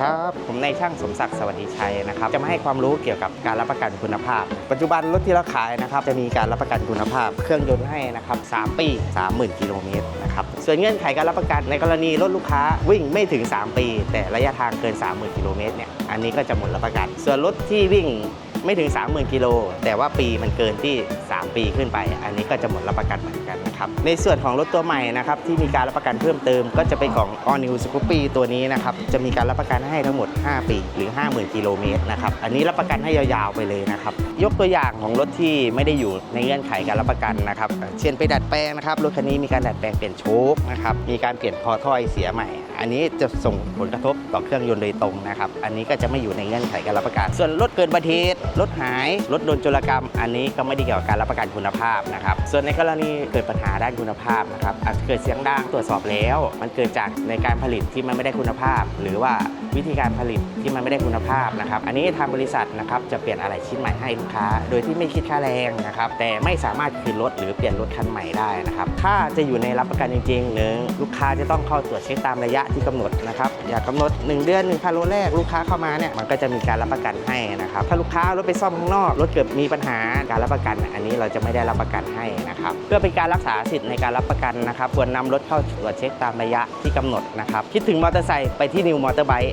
ครับ ผมนายช่างสมศักดิ์สวัสดีชัยนะครับ จะมาให้ความรู้เกี่ยวกับการรับประกันคุณภาพ ปัจจุบันรถที่เราขายนะครับจะมีการรับประกันคุณภาพ เครื่องยนต์ให้นะครับ3ปี 30,000 กิโลเมตรนะครับ ส่วนเงื่อนไขการรับประกันในกรณีรถลูกค้าวิ่งไม่ถึง 3 ปี แต่ระยะทางเกิน 30,000 กิโลเมตรเนี่ย อันนี้ก็จะหมดรับประกัน ส่วนรถที่วิ่ง ไม่ถึง 30,000กิโลแต่ว่าปีมันเกินที่ 3 ปีขึ้นไป อันนี้ก็จะหมดรับประกันเหมือนกันนะครับในส่วนของรถตัวใหม่นะครับที่มีการรับประกันเพิ่มเติม ก็จะเป็นของ All New Scoopy ตัวนี้นะครับจะมีการรับประกันให้ทั้งหมด 5 ปีหรือ 50,000กิโลเมตรนะครับอันนี้รับประกันให้ยาวๆไปเลยนะครับยกตัวอย่างของรถที่ไม่ได้อยู่ในเงื่อนไขการรับประกันนะครับเช่นไปดัดแปลงนะครับรถคันนี้มีการดัดแปลงเปลี่ยนโชคนะครับมีการเปลี่ยนคอถ้อยเสียใหม่ อันนี้จะส่งผลกระทบต่อเครื่องยนต์โดยตรงนะครับ อันนี้ก็จะไม่อยู่ในเงื่อนไขการรับประกัน ส่วนรถเกินอุบัติเหตุรถหายรถโดนโจรกรรม อันนี้ก็ไม่ได้เกี่ยวกับการรับประกันคุณภาพนะครับ ส่วนในกรณีเกิดปัญหาด้านคุณภาพนะครับอาจเกิดเสียงดังตรวจสอบแล้ว มันเกิดจากในการผลิตที่มันไม่ได้คุณภาพ หรือว่าวิธีการผลิตที่มันไม่ได้คุณภาพนะครับ อันนี้ทางบริษัทนะครับจะเปลี่ยนอะไรชิ้นใหม่ให้ลูกค้า โดยที่ไม่คิดค่าแรงนะครับ แต่ไม่สามารถคืนรถหรือเปลี่ยนรถคันใหม่ได้นะครับ ถ้าจะอยู่ในรับประกันจริงๆหนึ่งลูกค้าจะต้องเข้าตรวจเช็คตามระยะที่กำหนดนะครับอย่ากกำหนด 1 เดือน1 0 0 0โลแรกลูกค้าเข้ามาเนี่ยมันก็จะมีการรับประกันให้นะครับถ้าลูกค้ารถไปซ่อมข้างนอกรถเกิดมีปัญหาการรับประกัน อันนี้เราจะไม่ได้รับประกันให้นะครับเพื่อเป็นการรักษาสิทธิ์ในการรับประกันนะครับควรนำรถเข้าตรวจเช็คตามระยะที่กำหนดนะครับคิดถึงมอเตอร์ไซค์ไปที่นิวมอเตอร์ไบค์